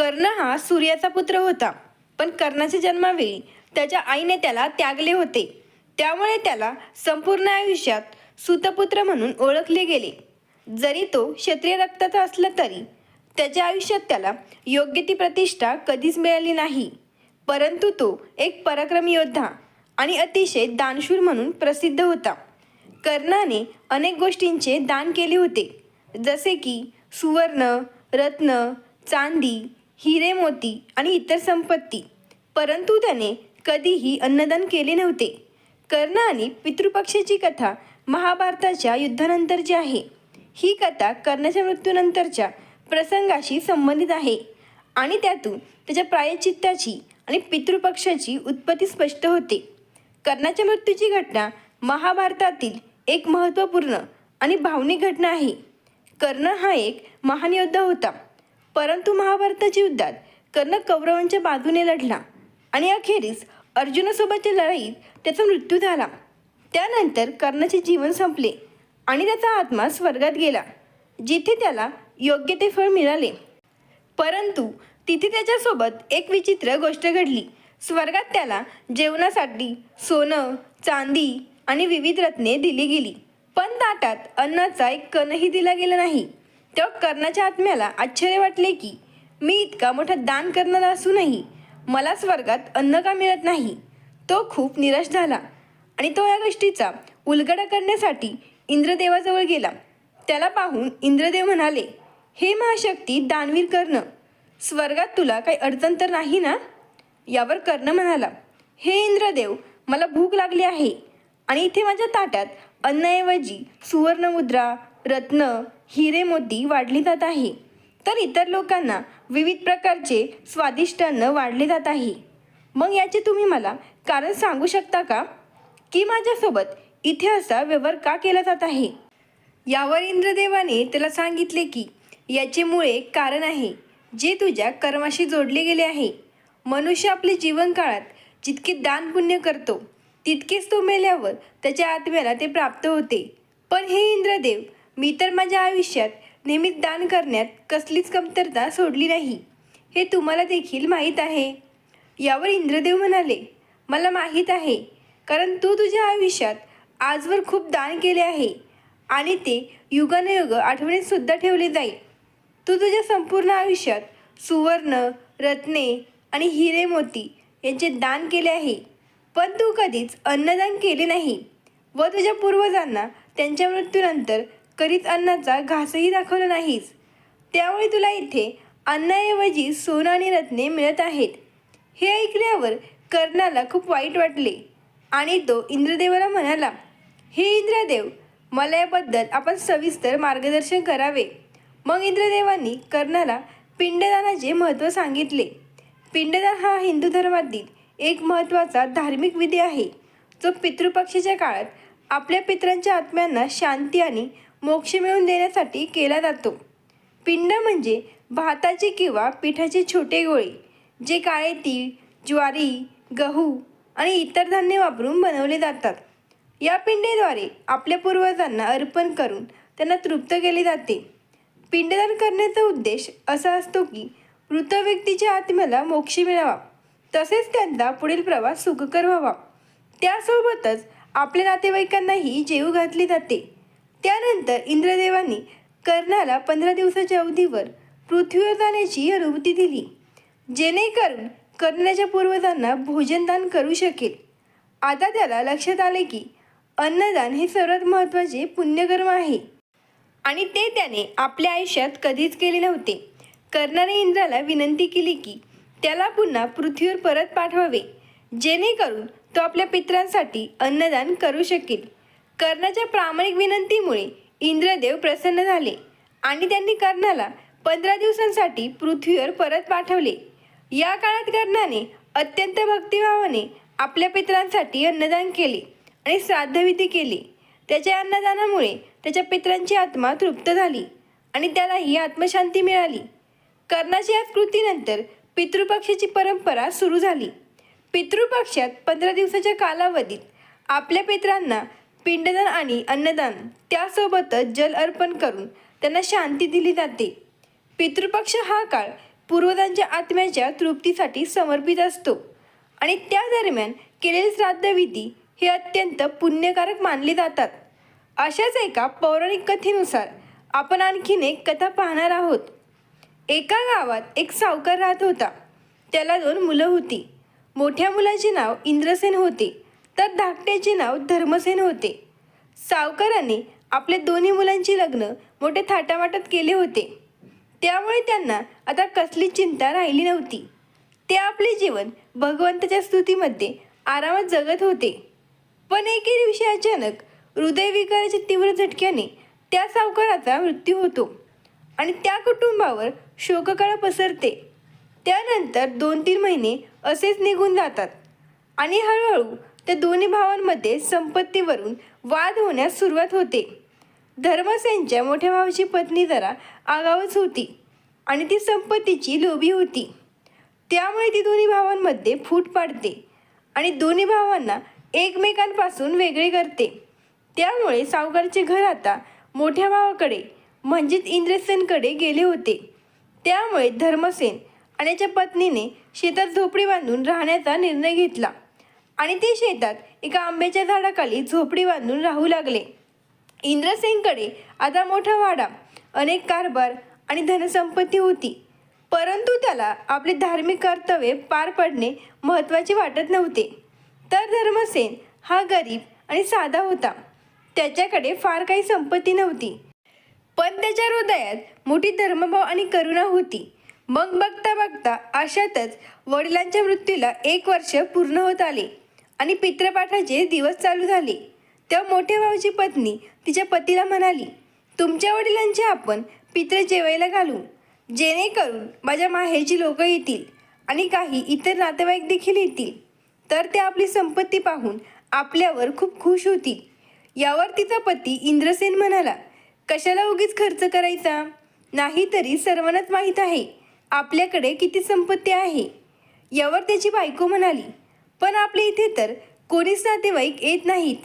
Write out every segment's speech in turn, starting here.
कर्ण हा सूर्याचा पुत्र होता. पण कर्णाच्या जन्मावेळी त्याच्या आईने त्याला त्यागले होते. त्यामुळे त्याला संपूर्ण आयुष्यात सुतपुत्र म्हणून ओळखले गेले. जरी तो क्षत्रिय रक्ताचा असला तरी त्याच्या आयुष्यात त्याला योग्य ती प्रतिष्ठा कधीच मिळाली नाही. परंतु तो एक पराक्रमी योद्धा आणि अतिशय दानशूर म्हणून प्रसिद्ध होता. कर्णाने अनेक गोष्टींचे दान केले होते. जसे की सुवर्ण रत्न चांदी हिरे मोती आणि इतर संपत्ती. परंतु त्याने कधीही अन्नदान केले नव्हते. कर्ण आणि पितृपक्षाची कथा महाभारताच्या युद्धानंतरची आहे ही कथा कर्णाच्या मृत्यूनंतरच्या प्रसंगाशी संबंधित आहे आणि त्यातून त्याच्या प्रायचित्ताची आणि पितृपक्षाची उत्पत्ती स्पष्ट होते. कर्णाच्या मृत्यूची घटना महाभारतातील एक महत्त्वपूर्ण आणि भावनिक घटना आहे. कर्ण हा एक महान योद्धा होता. परंतु महाभारताच्या युद्धात कर्ण कौरवांच्या बाजूने लढला आणि अखेरीस अर्जुनासोबतच्या लढाईत त्याचा मृत्यू झाला. त्यानंतर कर्णाचे जीवन संपले आणि त्याचा आत्मा स्वर्गात गेला जिथे त्याला योग्य ते फळ मिळाले. परंतु तिथे त्याच्यासोबत एक विचित्र गोष्ट घडली. स्वर्गात त्याला जेवणासाठी सोनं चांदी आणि विविध रत्ने दिली गेली पण ताटात अन्नाचा एक कणही दिला गेला नाही. तेव्हा कर्णाच्या आत्म्याला आश्चर्य वाटले की मी इतका मोठा दान करणारा असूनही मला स्वर्गात अन्न का मिळत नाही? तो खूप निराश झाला आणि तो या गोष्टीचा उलगडा करण्यासाठी इंद्रदेवाजवळ गेला. त्याला पाहून इंद्रदेव म्हणाले हे महाशक्ती दानवीर कर्ण स्वर्गात तुला काही अडचण तर नाही ना? यावर कर्ण म्हणाला हे इंद्रदेव मला भूक लागली आहे आणि इथे माझ्या ताटात अन्नाऐवजी सुवर्णमुद्रा रत्न हिरे मोती वाढली जात आहे. तर इतर लोकांना विविध प्रकारचे स्वादिष्ट अन्न वाढले जात आहे. मग याचे तुम्ही मला कारण सांगू शकता का? की माझ्यासोबत इथे असा व्यवहार का केला जात आहे? यावर इंद्रदेवाने त्याला सांगितले की याचे मुळे एक कारण आहे जे तुझ्या कर्माशी जोडले गेले आहे. मनुष्य आपले जीवन काळात जितके दान पुण्य करतो तितकेच तो मेल्यावर त्याच्या आत्म्याला ते प्राप्त होते. पण हे इंद्रदेव मी तर माझ्या आयुष्यात नेहमीच दान करण्यात कसलीच कमतरता सोडली नाही. हे तुम्हाला देखील माहीत आहे. यावर इंद्रदेव म्हणाले मला माहीत आहे कारण तू तुझ्या आयुष्यात आजवर खूप दान केले आहे आणि ते युगानुयुग आठवणीतसुद्धा ठेवले जाईल. तू तुझ्या संपूर्ण आयुष्यात सुवर्ण रत्ने आणि हिरे मोती यांचे दान केले आहे. पण तू कधीच अन्नदान केले नाही व तुझ्या पूर्वजांना त्यांच्या मृत्यूनंतर करीत अन्नाचा घासही दाखवला नाहीस. त्यामुळे तुला इथे अन्नाऐवजी सोनं आणि रत्ने मिळत आहेत. हे ऐकल्यावर कर्णाला खूप वाईट वाटले आणि तो इंद्रदेवाला म्हणाला हे इंद्रदेव मला याबद्दल आपण सविस्तर मार्गदर्शन करावे. मग इंद्रदेवांनी कर्णाला पिंडदानाचे महत्त्व सांगितले. पिंडदान हा हिंदू धर्मातील एक महत्त्वाचा धार्मिक विधी आहे. जो पितृपक्षाच्या काळात आपल्या पितरांच्या आत्म्यांना शांती आणि मोक्ष मिळवून देण्यासाठी केला जातो. पिंड म्हणजे भाताचे किंवा पिठाचे छोटे गोळे जे काळे तीळ ज्वारी गहू आणि इतर धान्य वापरून बनवले जातात. या पिंडेद्वारे आपल्या पूर्वजांना अर्पण करून त्यांना तृप्त केले जाते. पिंडदान करण्याचा उद्देश असा असतो की मृत व्यक्तीच्या आत्म्याला मोक्ष मिळावा तसेच त्यांचा पुढील प्रवास सुखकर व्हावा. त्यासोबतच आपल्या नातेवाईकांनाही जेव घातली जाते. त्यानंतर इंद्रदेवांनी कर्णाला पंधरा दिवसाच्या अवधीवर पृथ्वीवर जाण्याची अनुमती दिली जेणेकरून कर्णाच्या पूर्वजांना भोजनदान करू शकेल. आता त्याला लक्षात आले की अन्नदान हे सर्वात महत्त्वाचे पुण्यकर्म आहे. आणि ते त्याने आपल्या आयुष्यात कधीच केले नव्हते. कर्णाने इंद्राला विनंती केली की त्याला पुन्हा पृथ्वीवर परत पाठवावे जेणेकरून तो आपल्या पित्रांसाठी अन्नदान करू शकेल. कर्णाच्या प्रामाणिक विनंतीमुळे इंद्रदेव प्रसन्न झाले आणि त्यांनी कर्णाला पंधरा दिवसांसाठी पृथ्वीवर परत पाठवले. या काळात कर्णाने अत्यंत भक्तिभावाने आपल्या पित्रांसाठी अन्नदान केले आणि श्राद्धविधी केले. त्याच्या अन्नदानामुळे त्याच्या पित्रांची आत्मा तृप्त झाली आणि त्यालाही आत्मशांती मिळाली. कर्णाच्या या कृतीनंतर पितृपक्षाची परंपरा सुरू झाली. पितृपक्षात पंधरा दिवसाच्या कालावधीत आपल्या पित्रांना पिंडदान आणि अन्नदान त्यासोबतच जल अर्पण करून त्यांना शांती दिली जाते. पितृपक्ष हा काळ पूर्वजांच्या आत्म्याच्या तृप्तीसाठी समर्पित असतो आणि त्या दरम्यान केलेले श्राद्धविधी हे अत्यंत पुण्यकारक मानले जातात. अशाच एका पौराणिक कथेनुसार आपण आणखीन एक कथा पाहणार आहोत. एका गावात एक सावकार राहत होता. त्याला दोन मुलं होती. मोठ्या मुलाचे नाव इंद्रसेन होते. तर धाकट्याचे नाव धर्मसेन होते. सावकाराने आपल्या दोन्ही मुलांची लग्न मोठे थाटामाटात केले होते. त्यामुळे त्यांना आता कसली चिंता राहिली नव्हती. ते आपले जीवन भगवंताच्या स्तुतीमध्ये आरामात जगत होते. पण एके दिवशी अचानक हृदयविकाराच्या तीव्र झटक्याने त्या सावकाराचा मृत्यू होतो आणि त्या कुटुंबावर शोककळा पसरते. त्यानंतर दोन तीन महिने असेच निघून जातात आणि हळूहळू त्या दोन्ही भावांमध्ये संपत्तीवरून वाद होण्यास सुरुवात होते. धर्मसेनच्या मोठ्या भावाची पत्नी जरा आगावच होती आणि ती संपत्तीची लोभी होती. त्यामुळे ती दोन्ही भावांमध्ये फूट पाडते आणि दोन्ही भावांना एकमेकांपासून वेगळे करते. त्यामुळे सावकारचे घर आता मोठ्या भावाकडे म्हणजेच इंद्रसेनकडे गेले होते. त्यामुळे धर्मसेन आणि त्याच्या पत्नीने शेतात झोपडी बांधून राहण्याचा निर्णय घेतला. आणि ते शेतात एका आंब्याच्या झाडाखाली झोपडी बांधून राहू लागले. इंद्रसेनकडे आता मोठा वाडा अनेक कारभार आणि धनसंपत्ती होती. परंतु त्याला आपले धार्मिक कर्तव्य पार पडणे महत्त्वाचे वाटत नव्हते. तर धर्मसेन हा गरीब आणि साधा होता. त्याच्याकडे फार काही संपत्ती नव्हती. पण त्याच्या हृदयात मोठी धर्मभाव आणि करुणा होती. मग बघता बघता अशातच वडिलांच्या मृत्यूला एक वर्ष पूर्ण होत आले. आणि पित्रपाठाचे दिवस चालू झाले. तेव्हा मोठ्या भाऊची पत्नी तिच्या पतीला म्हणाली तुमच्या वडिलांचे आपण पित्र जेवायला घालू. जेणेकरून माझ्या माहेरची लोक येतील आणि काही इतर नातेवाईक देखील येतील. तर ते आपली संपत्ती पाहून आपल्यावर खूप खुश होतील. यावर तिचा पती इंद्रसेन म्हणाला कशाला उगीच खर्च करायचा? नाहीतरी सर्वांनाच माहीत आहे आपल्याकडे किती संपत्ती आहे. यावर त्याची बायको म्हणाली पण आपल्या इथे तर कोणीच नातेवाईक येत नाहीत.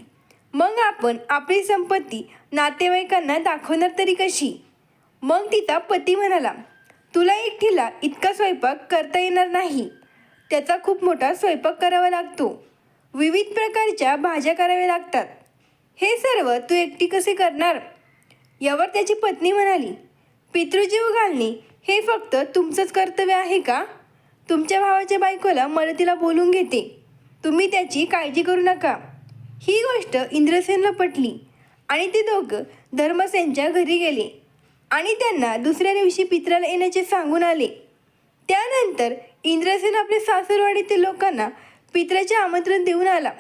मग आपण आपली संपत्ती नातेवाईकांना दाखवणार तरी कशी? मग तिचा पती म्हणाला तुला एकटीला इतका स्वयंपाक करता येणार नाही. त्याचा खूप मोठा स्वयंपाक करावा लागतो. विविध प्रकारच्या भाज्या कराव्या लागतात. हे सर्व तू एकटी कसे करणार? यावर त्याची पत्नी म्हणाली पितृजीव घालणे हे फक्त तुमचंच कर्तव्य आहे का? तुमच्या भावाच्या बायकोला मदतीला बोलून घेते. तुम्ही त्याची काळजी करू नका. ही गोष्ट इंद्रसेनला पटली आणि ते दोघं धर्मसेनच्या घरी गेले आणि त्यांना दुसऱ्या दिवशी पित्राला येण्याचे सांगून आले. त्यानंतर इंद्रसेन आपल्या सासरवाडीतील लोकांना पित्राचे आमंत्रण देऊन आला.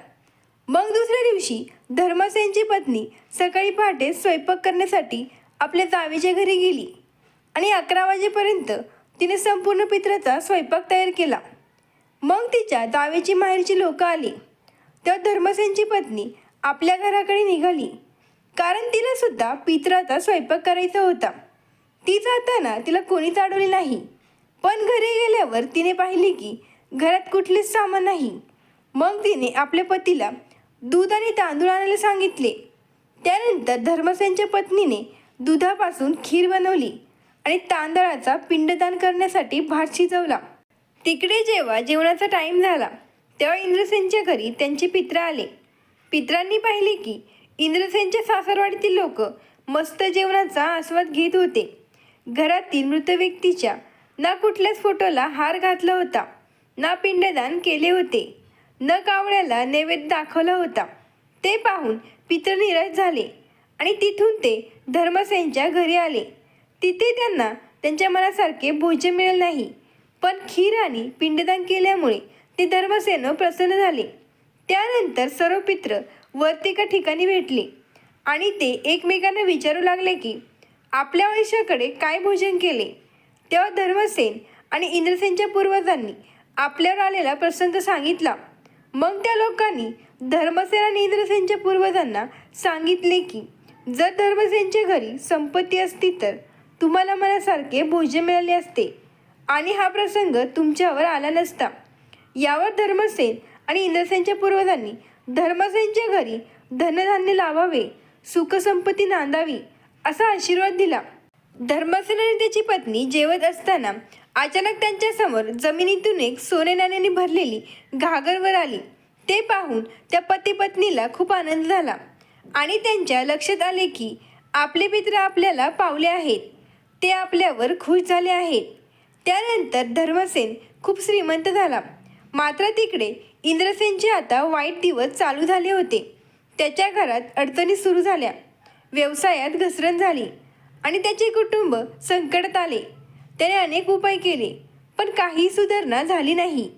मग दुसऱ्या दिवशी धर्मसेनची पत्नी सकाळी पहाटे स्वयंपाक करण्यासाठी आपल्या जावेच्या घरी गेली आणि अकरा वाजेपर्यंत तिने संपूर्ण पित्राचा स्वयंपाक तयार केला. मग तिच्या दावेची माहेरची लोक आली. तेव्हा धर्मसेनची पत्नी आपल्या घराकडे निघाली. कारण तिला सुद्धा पित्राचा स्वयंपाक करायचा होता. ती जाताना तिला कोणीच अडवले नाही. पण घरी गेल्यावर तिने पाहिले की घरात कुठलेच सामान नाही. मग तिने आपल्या पतीला दूध आणि तांदूळ आणायला सांगितले. त्यानंतर धर्मसेनच्या पत्नीने दुधापासून खीर बनवली आणि तांदळाचा पिंडदान करण्यासाठी भात शिजवला. तिकडे जेव्हा जेवणाचा टाईम झाला तेव्हा इंद्रसेनच्या घरी त्यांचे पित्र आले. पित्रांनी पाहिले की इंद्रसेनच्या सासरवाडीतील लोक मस्त जेवणाचा आस्वाद घेत होते. घरातील मृत व्यक्तीच्या ना कुठल्याच फोटोला हार घातला होता ना पिंडदान केले होते न कावळ्याला नैवेद्य दाखवला होता. ते पाहून पित्र निराश झाले आणि तिथून ते धर्मसेनच्या घरी आले. तिथे त्यांना त्यांच्या मनासारखे भोजन मिळेल नाही. पण खीराने पिंडदान केल्यामुळे ते धर्मसेन प्रसन्न झाले. त्यानंतर सर्व पित्र वरती एका ठिकाणी भेटले आणि ते एकमेकांना विचारू लागले की आपल्या आयुष्याकडे काय भोजन केले? तेव्हा धर्मसेन आणि इंद्रसेनच्या पूर्वजांनी आपल्यावर आलेला प्रसंग सांगितला. मग त्या लोकांनी धर्मसेन आणि इंद्रसेनच्या पूर्वजांना सांगितले की जर धर्मसेनच्या घरी संपत्ती असती तर तुम्हाला मनासारखे भोजन मिळाले असते. आणि हा प्रसंग तुमच्यावर आला नसता. यावर धर्मसेन आणि इंद्रसेनच्या पूर्वजांनी धर्मसेनच्या घरी धनधान्य लावावे सुखसंपत्ती नांदावी असा आशीर्वाद दिला. धर्मसेन आणि त्याची पत्नी जेवत असताना अचानक त्यांच्यासमोर जमिनीतून एक सोने नाण्याने भरलेली घागरवर आली. ते पाहून त्या पती पत्नीला खूप आनंद झाला आणि त्यांच्या लक्षात आले की आपले मित्र आपल्याला पावले आहेत. ते आपल्यावर खुश झाले आहेत. त्यानंतर धर्मसेन खूप श्रीमंत झाला. मात्र तिकडे इंद्रसेनचे आता वाईट दिवस चालू झाले होते. त्याच्या घरात अडचणी सुरू झाल्या. व्यवसायात घसरण झाली आणि त्याचे कुटुंब संकटात आले. त्याने अनेक उपाय केले पण काही सुधारणा झाली नाही.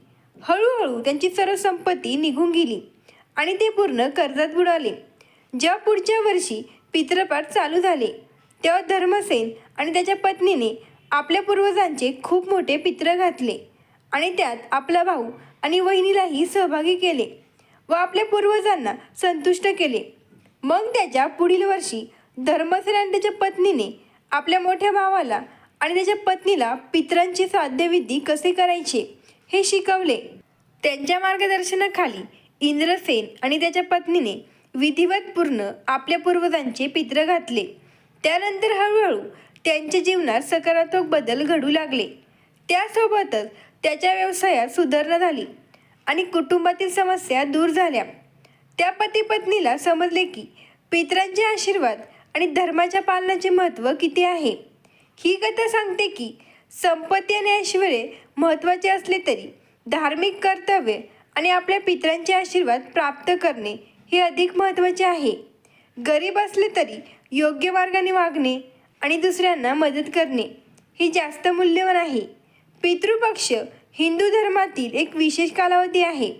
हळूहळू त्यांची सर्व संपत्ती निघून गेली आणि ते पूर्ण कर्जात बुडाले. जेव्हा पुढच्या वर्षी पितृपाठ चालू झाले तेव्हा धर्मसेन आणि त्याच्या पत्नीने आपल्या पूर्वजांचे खूप मोठे पित्र घातले आणि त्यात आपला भाऊ आणि वहिनीलाही सहभागी केले व आपल्या पूर्वजांना संतुष्ट केले. मग त्याच्या पुढील वर्षी धर्मसेन आणि त्याच्या पत्नीने आपल्या मोठ्या भावाला आणि त्याच्या पत्नीला पित्रांचे श्राद्धविधी कसे करायचे हे शिकवले. त्यांच्या मार्गदर्शनाखाली इंद्रसेन आणि त्याच्या पत्नीने विधिवत पूर्ण आपल्या पूर्वजांचे पित्र घातले. त्यानंतर हळूहळू त्यांच्या जीवनात सकारात्मक बदल घडू लागले. त्यासोबतच त्याच्या व्यवसायात सुधारणा झाली आणि कुटुंबातील समस्या दूर झाल्या. त्या पती पत्नीला समजले की पितरांचे आशीर्वाद आणि धर्माच्या पालनाचे महत्त्व किती आहे. ही कथा सांगते की संपत्ती आणि ऐश्वर महत्त्वाचे असले तरी धार्मिक कर्तव्य आणि आपल्या पितरांचे आशीर्वाद प्राप्त करणे हे अधिक महत्त्वाचे आहे. गरीब असले तरी योग्य मार्गाने वागणे आणि दुसऱ्यांना मदत करणे. ही जास्त मूल्यवान आहे. पितृपक्ष हिंदू धर्मातील एक विशेष कालावधी आहे.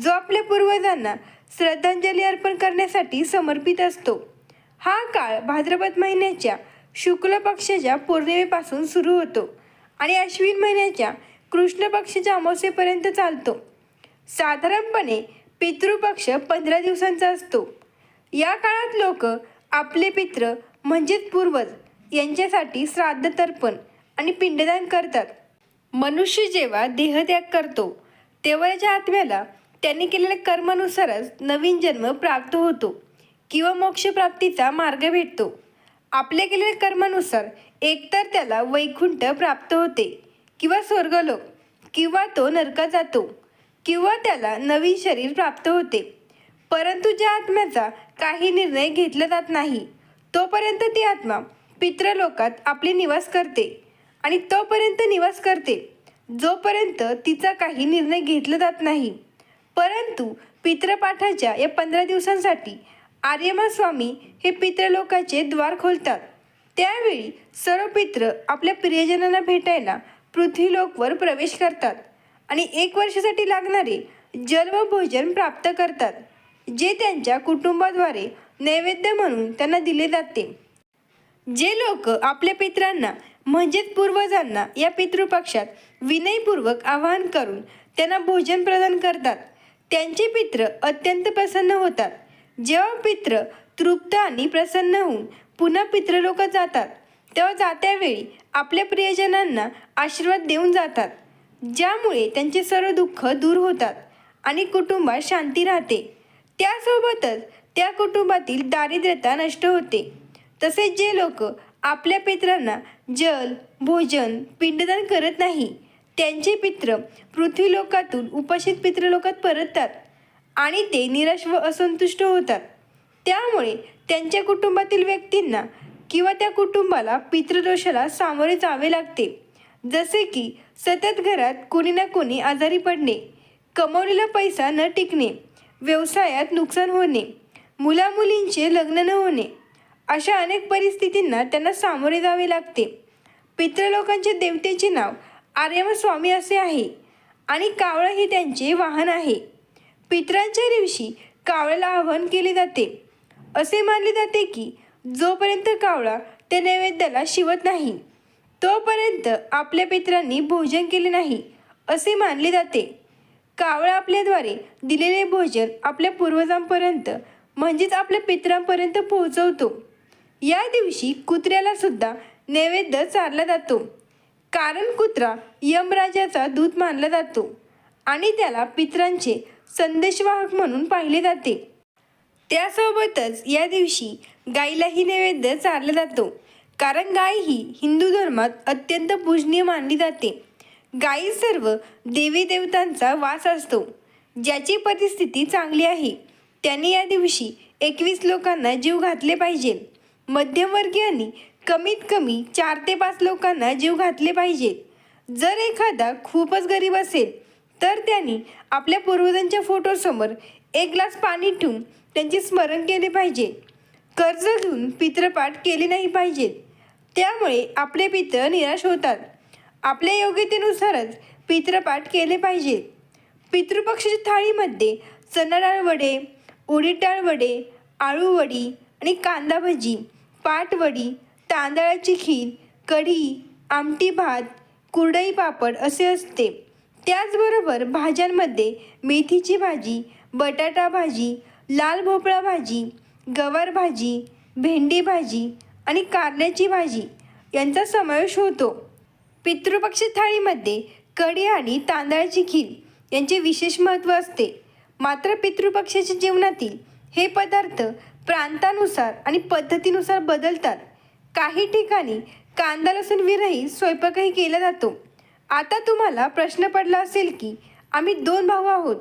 जो आपल्या पूर्वजांना श्रद्धांजली अर्पण करण्यासाठी समर्पित असतो. हा काळ भाद्रपद महिन्याच्या शुक्ल पक्षाच्या पौर्णिमेपासून सुरू होतो आणि अश्विन महिन्याच्या कृष्ण पक्षाच्या अमावस्येपर्यंत चालतो. साधारणपणे पितृपक्ष पंधरा दिवसांचा असतो. या काळात लोक आपले पित्र म्हणजेच पूर्वज यांच्यासाठी श्राद्ध तर्पण आणि पिंडदान करतात. मनुष्य जेव्हा देहत्याग करतो तेव्हा याच्या आत्म्याला त्यांनी केलेल्या कर्मानुसारच नवीन जन्म प्राप्त होतो किंवा मोक्षप्राप्तीचा मार्ग भेटतो. आपल्या केलेल्या कर्मानुसार एकतर त्याला वैकुंठ प्राप्त होते किंवा स्वर्गलोक किंवा तो नरका जातो किंवा त्याला नवीन शरीर प्राप्त होते. परंतु ज्या आत्म्याचा काही निर्णय घेतला जात नाही तोपर्यंत ती आत्मा पितृलोकात आपले निवास करते आणि तोपर्यंत निवास करते जोपर्यंत तिचा काही निर्णय घेतला जात नाही. परंतु पितृपाठाच्या या पंधरा दिवसांसाठी आर्यमा स्वामी हे पितृलोकाचे द्वार खोलतात. त्यावेळी सर्व पित्र आपल्या प्रियजनांना भेटायला पृथ्वीलोकवर प्रवेश करतात आणि एक वर्षासाठी लागणारे जल व भोजन प्राप्त करतात जे त्यांच्या कुटुंबाद्वारे नैवेद्य म्हणून त्यांना दिले जाते. जे लोक आपल्या पित्रांना म्हणजेच पूर्वजांना या पितृपक्षात विनयपूर्वक आवाहन करून त्यांना भोजन प्रदान करतात त्यांचे पित्र अत्यंत प्रसन्न होतात. जेव्हा पित्र तृप्त आणि प्रसन्न होऊन पुन्हा पितृलोक जातात तेव्हा जात्यावेळी आपल्या प्रियजनांना आशीर्वाद देऊन जातात ज्यामुळे त्यांचे सर्व दुःख दूर होतात आणि कुटुंबात शांती राहते. त्यासोबतच त्या कुटुंबातील दारिद्र्यता नष्ट होते. तसेच जे लोक आपल्या पित्रांना जल भोजन पिंडदान करत नाही त्यांचे पित्र पृथ्वीलोकातून उपाशित पितृलोकात परततात आणि ते निराश व असंतुष्ट होतात. त्यामुळे त्यांच्या कुटुंबातील व्यक्तींना किंवा त्या कुटुंबाला पितृदोषाला सामोरे जावे लागते. जसे की सतत घरात कोणी ना कोणी आजारी पडणे कमवलेला पैसा न टिकणे व्यवसायात नुकसान होणे मुलामुलींचे लग्न न होणे अशा अनेक परिस्थितींना त्यांना सामोरे जावे लागते. पितृलोकांच्या देवतेचे नाव आर्यमस्वामी असे आहे आणि कावळं हे त्यांचे वाहन आहे. पितरांच्या दिवशी कावळ्याला आवाहन केले जाते. असे मानले जाते की जोपर्यंत कावळा त्या नैवेद्याला शिवत नाही तोपर्यंत आपल्या पितरांनी भोजन केले नाही असे मानले जाते. कावळा आपल्याद्वारे दिलेले भोजन आपल्या पूर्वजांपर्यंत म्हणजेच आपल्या पितरांपर्यंत पोहोचवतो. या दिवशी कुत्र्याला सुद्धा नैवेद्य चारला जातो. कारण कुत्रा यमराजाचा दूत मानला जातो आणि त्याला पितरांचे संदेशवाहक म्हणून पाहिले जाते. त्यासोबतच या दिवशी गाईलाही नैवेद्य चारला जातो. कारण गाय ही हिंदू धर्मात अत्यंत पूजनीय मानली जाते. गायी सर्व देवी देवतांचा वास असतो. ज्याची परिस्थिती चांगली आहे. त्यांनी या दिवशी एकवीस लोकांना जीव घातले पाहिजे. मध्यमवर्गीयांनी कमीत कमी चार ते पाच लोकांना जीव घातले पाहिजेत जर एखादा खूपच गरीब असेल तर त्यांनी आपल्या पूर्वजांच्या फोटोसमोर एक ग्लास पाणी ठेवून त्यांचे स्मरण केले पाहिजे. कर्ज घेऊन पित्रपाठ केले नाही पाहिजेत त्यामुळे आपले पित्र निराश होतात. आपल्या योग्यतेनुसारच पित्रपाठ केले पाहिजे. पितृपक्षाच्या थाळीमध्ये चणाडाळ वडे उडीडाळ वडे आळू वडी आणि कांदा भजी पाटवडी तांदळाची खीर कढी आमटी भात कुरडई पापड असे असते. त्याचबरोबर भाज्यांमध्ये मेथीची भाजी बटाटा भाजी लाल भोपळा भाजी गवार भाजी भेंडी भाजी आणि कारल्याची भाजी यांचा समावेश होतो. पितृपक्ष थाळीमध्ये कढी आणि तांदळाची खीर यांचे विशेष महत्त्व असते. मात्र पितृपक्षाच्या जीवनातील हे पदार्थ प्रांतानुसार आणि पद्धतीनुसार बदलतात. काही ठिकाणी कांदा लसूण विरही स्वयंपाकही केला जातो. आता तुम्हाला प्रश्न पडला असेल की आम्ही दोन भाऊ आहोत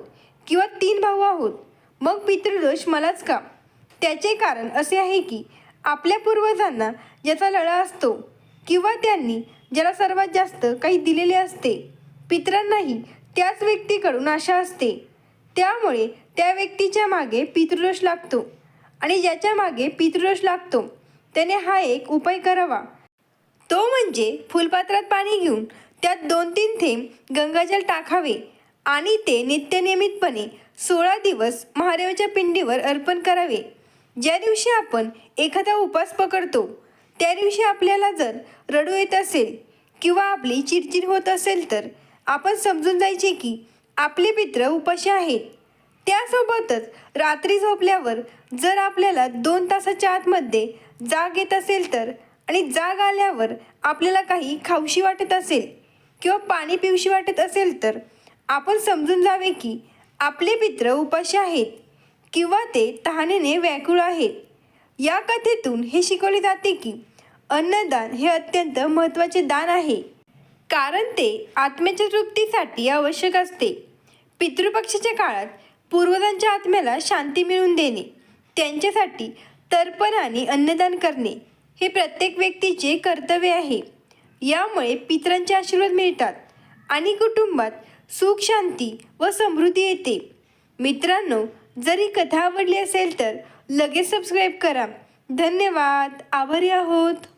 किंवा तीन भाऊ आहोत मग पितृदोष मलाच का? त्याचे कारण असे आहे की आपल्या पूर्वजांना ज्याचा लळा असतो किंवा त्यांनी ज्याला सर्वात जास्त काही दिलेले असते पितरांनाही त्याच व्यक्तीकडून आशा असते. त्यामुळे त्या व्यक्तीच्या मागे पितृदोष लागतो. आणि ज्याच्या मागे पितृदोष लागतो. त्याने हा एक उपाय करावा. तो म्हणजे फुलपात्रात पाणी घेऊन त्यात दोन तीन थेंब गंगाजल टाकावे आणि ते नित्यनियमितपणे सोळा दिवस महादेवाच्या पिंडीवर अर्पण करावे. ज्या दिवशी आपण एखादा उपास पकडतो त्या दिवशी आपल्याला जर रडू येत असेल किंवा आपली चिडचिड होत असेल तर आपण समजून जायचे की आपले पित्र उपाशी आहेत. त्यासोबतच रात्री झोपल्यावर जर आपल्याला दोन तासाच्या आतमध्ये जाग येत असेल तर आणि जाग आल्यावर आपल्याला काही खाऊशी वाटत असेल किंवा पाणी पिऊशी वाटत असेल तर आपण समजून जावे की आपले मित्र उपाशी आहेत किंवा ते तहानेने व्याकुळ आहेत. या कथेतून हे शिकवले जाते की अन्नदान हे अत्यंत महत्त्वाचे दान आहे. कारण ते आत्म्याच्या तृप्तीसाठी आवश्यक असते. पितृपक्षाच्या काळात पूर्वजांच्या आत्म्याला शांती मिळवून देणे त्यांच्यासाठी तर्पण आणि अन्नदान करणे हे प्रत्येक व्यक्तीचे कर्तव्य आहे. यामुळे पितरांचे आशीर्वाद मिळतात आणि कुटुंबात सुख शांती व समृद्धी येते. मित्रांनो जर ही कथा आवडली असेल तर लगेच सबस्क्राईब करा. धन्यवाद. आभारी आहोत.